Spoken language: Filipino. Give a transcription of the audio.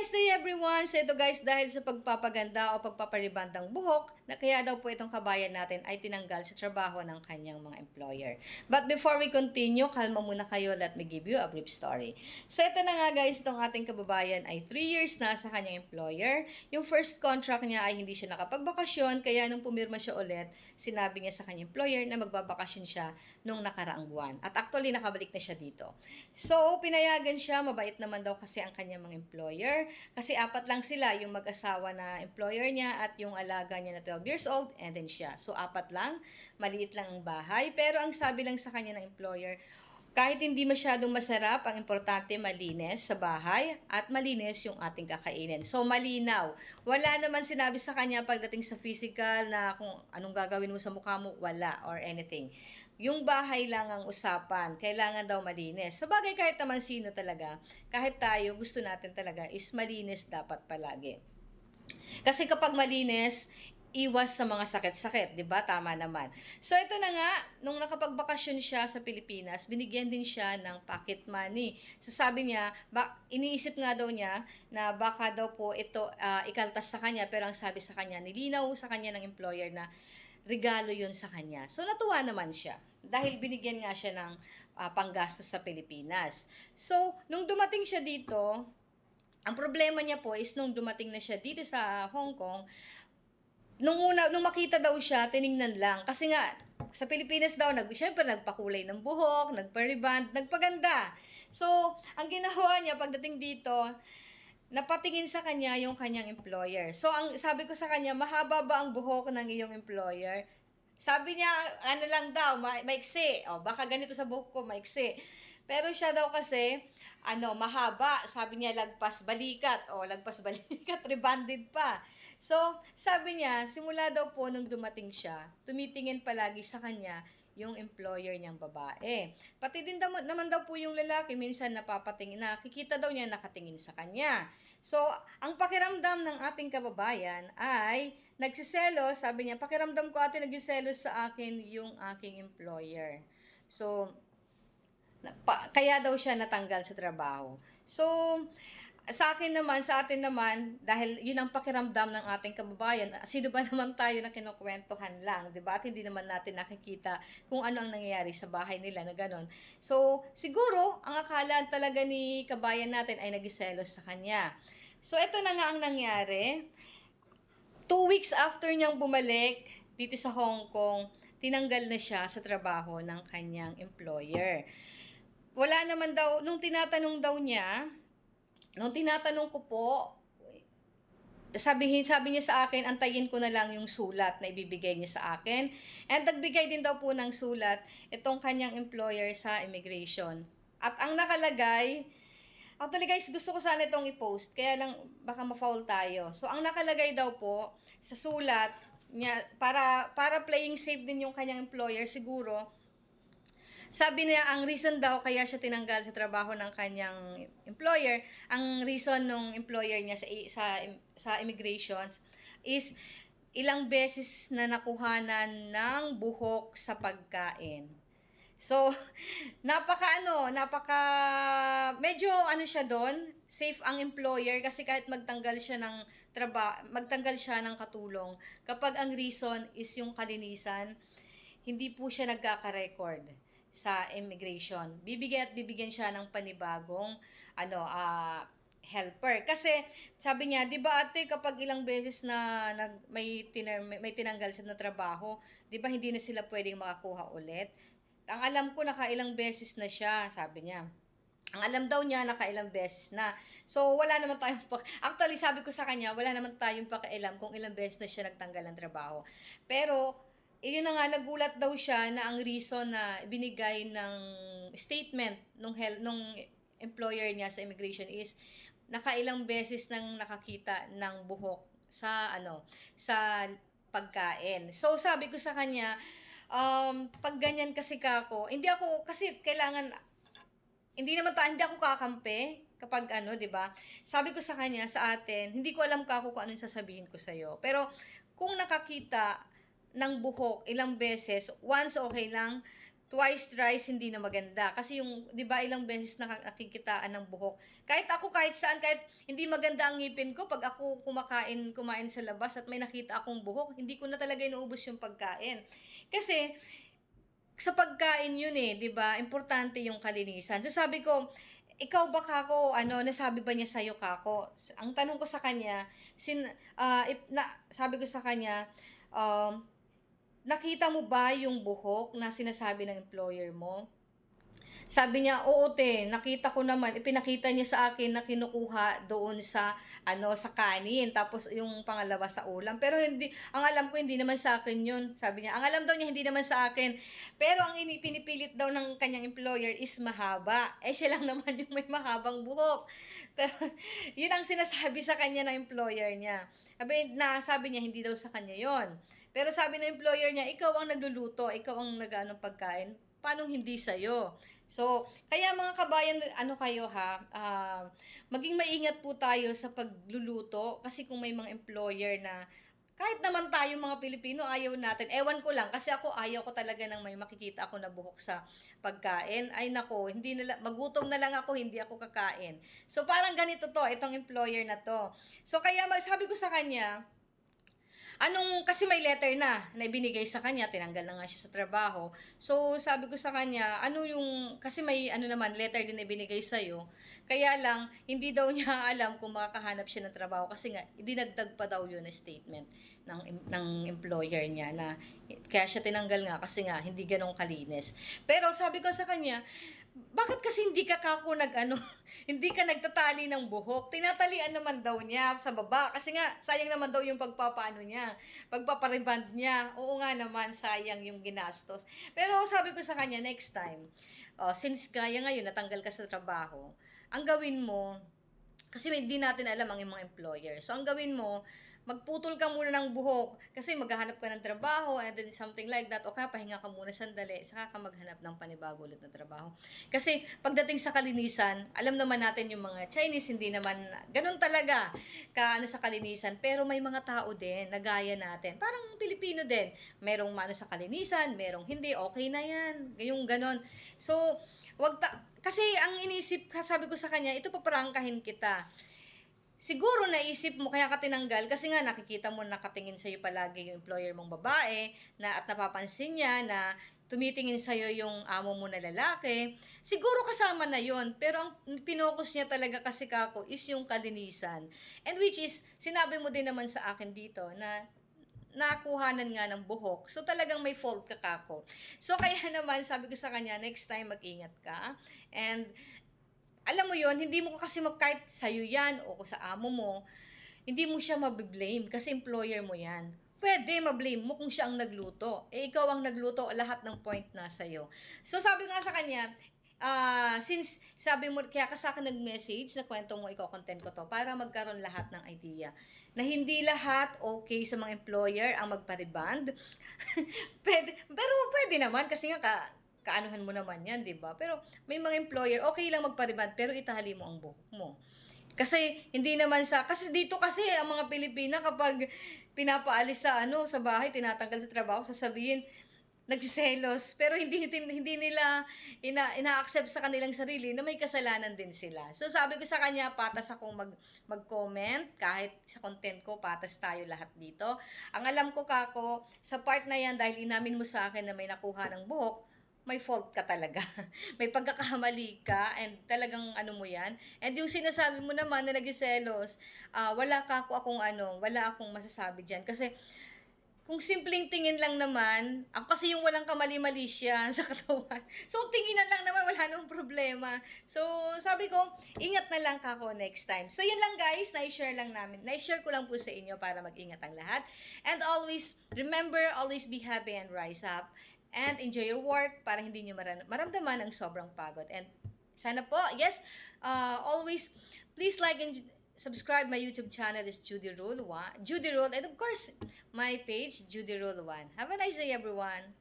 nice day everyone! So ito guys, dahil sa pagpapaganda o pagpaparibandang buhok, na kaya daw po itong kabayan natin ay tinanggal sa trabaho ng kanyang mga employer. But before we continue, kalma muna kayo, let me give you a brief story. So ito na nga guys, itong ating kababayan ay 3 years na sa kanyang employer. Yung first contract niya ay hindi siya nakapagbakasyon, kaya nung pumirma siya ulit, sinabi niya sa kanyang employer na magbabakasyon siya nung nakaraang buwan. At actually, nakabalik na siya dito. So, pinayagan siya, mabait naman daw kasi ang kanyang mga employer. Kasi apat lang sila, yung mag-asawa na employer niya at yung alaga niya na 12 years old, and then siya. So, apat lang, maliit lang ang bahay. Pero ang sabi lang sa kanya ng employer, kahit hindi masyadong masarap, ang importante malinis sa bahay at malinis yung ating kakainin. So, malinaw. Wala naman sinabi sa kanya pagdating sa physical na kung anong gagawin mo sa mukha mo, wala or anything. Yung bahay lang ang usapan. Kailangan daw malinis. Sa bagay kahit naman sino talaga, kahit tayo, gusto natin talaga is malinis dapat palagi. Kasi kapag malinis, iwas sa mga sakit-sakit, 'di ba? Tama naman. So ito na nga, nung nakapagbakasyon siya sa Pilipinas, binigyan din siya ng pocket money. So sabi niya, ba, iniisip nga daw niya na baka daw po ito ah, ikaltas sa kanya, pero ang sabi sa kanya, nilinaw sa kanya ng employer na regalo yun sa kanya. So natuwa naman siya dahil binigyan nga siya ng ah, panggastos sa Pilipinas. So nung dumating siya dito, ang problema niya po is nung dumating na siya dito sa Hong Kong, nung una, nung makita daw siya, tiningnan lang. Kasi nga, sa Pilipinas daw, nag, syempre nagpakulay ng buhok, nagpa-reband, nagpaganda. So, ang ginawa niya pagdating dito, napatingin sa kanya yung kanyang employer. So, ang sabi ko sa kanya, mahaba ba ang buhok ng iyong employer? Sabi niya, ano lang daw, ma- maiksi. O, baka ganito sa buhok ko, maiksi. Pero siya daw kasi, ano, mahaba. Sabi niya, lagpas balikat. O, lagpas balikat, rebanded pa. So, sabi niya, simula daw po nung dumating siya, tumitingin palagi sa kanya yung employer niyang babae. Pati din daw, naman daw po yung lalaki, minsan napapatingin, nakikita daw niya nakatingin sa kanya. So, ang pakiramdam ng ating kababayan ay nagsiselo, sabi niya, pakiramdam ko ate nagsiselo sa akin yung aking employer. So, pa, kaya daw siya natanggal sa trabaho. So, sa akin naman, sa atin naman, dahil yun ang pakiramdam ng ating kababayan, sino ba naman tayo na kinukwentuhan lang, di ba? At hindi naman natin nakikita kung ano ang nangyayari sa bahay nila na ganon. So, siguro, ang akala talaga ni kabayan natin ay nagiselos sa kanya. So, ito na nga ang nangyari. Two weeks after niyang bumalik dito sa Hong Kong, tinanggal na siya sa trabaho ng kanyang employer. Wala naman daw, nung tinatanong daw niya, nung tinatanong ko po, sabihin, sabi niya sa akin, antayin ko na lang yung sulat na ibibigay niya sa akin. And nagbigay din daw po ng sulat itong kanyang employer sa immigration. At ang nakalagay, actually guys, gusto ko sana itong i-post, kaya lang baka ma-foul tayo. So, ang nakalagay daw po sa sulat niya, para, para playing safe din yung kanyang employer, siguro, sabi niya, ang reason daw kaya siya tinanggal sa trabaho ng kanyang employer, ang reason ng employer niya sa sa sa immigrations is ilang beses na nakuhanan ng buhok sa pagkain. So, napaka ano, napaka medyo ano siya doon, safe ang employer kasi kahit magtanggal siya ng traba, magtanggal siya ng katulong, kapag ang reason is yung kalinisan, hindi po siya nagkaka-record sa immigration. Bibigyan at bibigyan siya ng panibagong ano ah helper. Kasi sabi niya, 'di ba ate kapag ilang beses na nag may tiner, may, tinanggal sa na trabaho, 'di ba hindi na sila pwedeng makakuha ulit? Ang alam ko nakailang beses na siya, sabi niya. Ang alam daw niya nakailang beses na. So, wala naman tayong pak... Actually, sabi ko sa kanya, wala naman tayong pakialam kung ilang beses na siya nagtanggal ng trabaho. Pero, yun na nga, nagulat daw siya na ang reason na binigay ng statement nung, hel, nung employer niya sa immigration is nakailang beses nang nakakita ng buhok sa ano sa pagkain. So sabi ko sa kanya, um, pag ganyan kasi kako, hindi ako kasi kailangan hindi naman tayo, hindi ako kakampi kapag ano, 'di ba? Sabi ko sa kanya, sa atin, hindi ko alam kako kung ano yung sasabihin ko sa iyo. Pero kung nakakita ng buhok ilang beses, once okay lang, twice, thrice, hindi na maganda. Kasi yung, di ba, ilang beses na nakikitaan ng buhok. Kahit ako, kahit saan, kahit hindi maganda ang ngipin ko, pag ako kumakain, kumain sa labas at may nakita akong buhok, hindi ko na talaga inuubos yung pagkain. Kasi, sa pagkain yun eh, 'di ba? Importante yung kalinisan. So sabi ko, ikaw ba kako, ano, nasabi ba niya sa iyo kako? Ang tanong ko sa kanya, sin ah, if- na, sabi ko sa kanya, um, nakita mo ba yung buhok na sinasabi ng employer mo? Sabi niya, oo te, nakita ko naman, ipinakita niya sa akin na kinukuha doon sa, ano, sa kanin, tapos yung pangalawa sa ulam. Pero hindi, ang alam ko hindi naman sa akin yun. Sabi niya, ang alam daw niya hindi naman sa akin. Pero ang ini- pinipilit daw ng kanyang employer is mahaba. Eh siya lang naman yung may mahabang buhok. Pero yun ang sinasabi sa kanya ng employer niya. Sabi, na, sabi niya, hindi daw sa kanya yon. Pero sabi ng employer niya, ikaw ang nagluluto, ikaw ang nag-ano pagkain, paano hindi sa'yo? So, kaya mga kabayan, ano kayo ha, ah, maging maingat po tayo sa pagluluto kasi kung may mga employer na kahit naman tayo mga Pilipino, ayaw natin. Ewan ko lang, kasi ako ayaw ko talaga nang may makikita ako na buhok sa pagkain. Ay nako, hindi na, magutom na lang ako, hindi ako kakain. So parang ganito to, itong employer na to. So kaya sabi ko sa kanya, Anong, kasi may letter na na ibinigay sa kanya, tinanggal na nga siya sa trabaho. So, sabi ko sa kanya, ano yung, kasi may ano naman, letter din na ibinigay sa'yo. Kaya lang, hindi daw niya alam kung makakahanap siya ng trabaho kasi nga, dinagdag pa daw yun na statement ng, ng employer niya na kaya siya tinanggal nga kasi nga, hindi ganong kalinis. Pero sabi ko sa kanya, bakit kasi hindi ka kako nag ano, hindi ka nagtatali ng buhok? Tinatalian naman daw niya sa baba kasi nga sayang naman daw yung pagpapaano niya, pagpapariband niya. Oo nga naman sayang yung ginastos. Pero sabi ko sa kanya next time, oh, since kaya ngayon natanggal ka sa trabaho, ang gawin mo kasi hindi natin alam ang mga employer. So, ang gawin mo, magputol ka muna ng buhok kasi maghahanap ka ng trabaho and then something like that. O kaya pahinga ka muna sandali, saka ka maghanap ng panibago ulit na trabaho. Kasi pagdating sa kalinisan, alam naman natin yung mga Chinese, hindi naman ganun talaga ka ano sa kalinisan. Pero may mga tao din na gaya natin. Parang Pilipino din. Merong mano sa kalinisan, merong hindi. Okay na yan. Yung ganon. So, wag ta- kasi ang inisip, sabi ko sa kanya, ito paprangkahin kita. Siguro naisip mo kaya ka tinanggal kasi nga nakikita mo nakatingin sa iyo palagi yung employer mong babae na at napapansin niya na tumitingin sa iyo yung amo mo na lalaki. Siguro kasama na yon pero ang pinokus niya talaga kasi kako is yung kalinisan. And which is sinabi mo din naman sa akin dito na nakuhanan nga ng buhok. So talagang may fault ka kako. So kaya naman sabi ko sa kanya next time mag-ingat ka and alam mo yon hindi mo kasi mag kahit sa'yo yan o sa amo mo, hindi mo siya mabiblame kasi employer mo yan. Pwede mablame mo kung siya ang nagluto. Eh, ikaw ang nagluto, lahat ng point na sa'yo. So, sabi nga sa kanya, ah since sabi mo, kaya ka sa akin nag-message na kwento mo, ikaw content ko to, para magkaroon lahat ng idea. Na hindi lahat okay sa mga employer ang magpariband. pwede, pero pwede naman kasi nga ka, kaanuhan mo naman yan, di ba? Pero may mga employer, okay lang magpariband, pero itali mo ang buhok mo. Kasi hindi naman sa kasi dito kasi ang mga Pilipina kapag pinapaalis sa ano sa bahay tinatanggal sa trabaho sasabihin nagsiselos pero hindi hindi, nila ina, ina-accept sa kanilang sarili na may kasalanan din sila. So sabi ko sa kanya patas akong mag mag-comment kahit sa content ko patas tayo lahat dito. Ang alam ko kako sa part na yan dahil inamin mo sa akin na may nakuha ng buhok may fault ka talaga. may pagkakamali ka and talagang ano mo yan. And yung sinasabi mo naman na nagiselos, ah wala ka ako akong ano, wala akong masasabi dyan. Kasi kung simpleng tingin lang naman, ako kasi yung walang kamali-mali siya sa katawan. So, tinginan lang naman, wala nang problema. So, sabi ko, ingat na lang kako next time. So, yun lang guys, na-share lang namin. Na-share ko lang po sa inyo para mag-ingat ang lahat. And always, remember, always be happy and rise up. And enjoy your work para hindi nyo maran- maramdaman ang sobrang pagod. And sana po, yes, uh, always, please like and subscribe my YouTube channel is Judy Rule 1. Judy Rule, and of course, my page, Judy Rule 1. Have a nice day, everyone.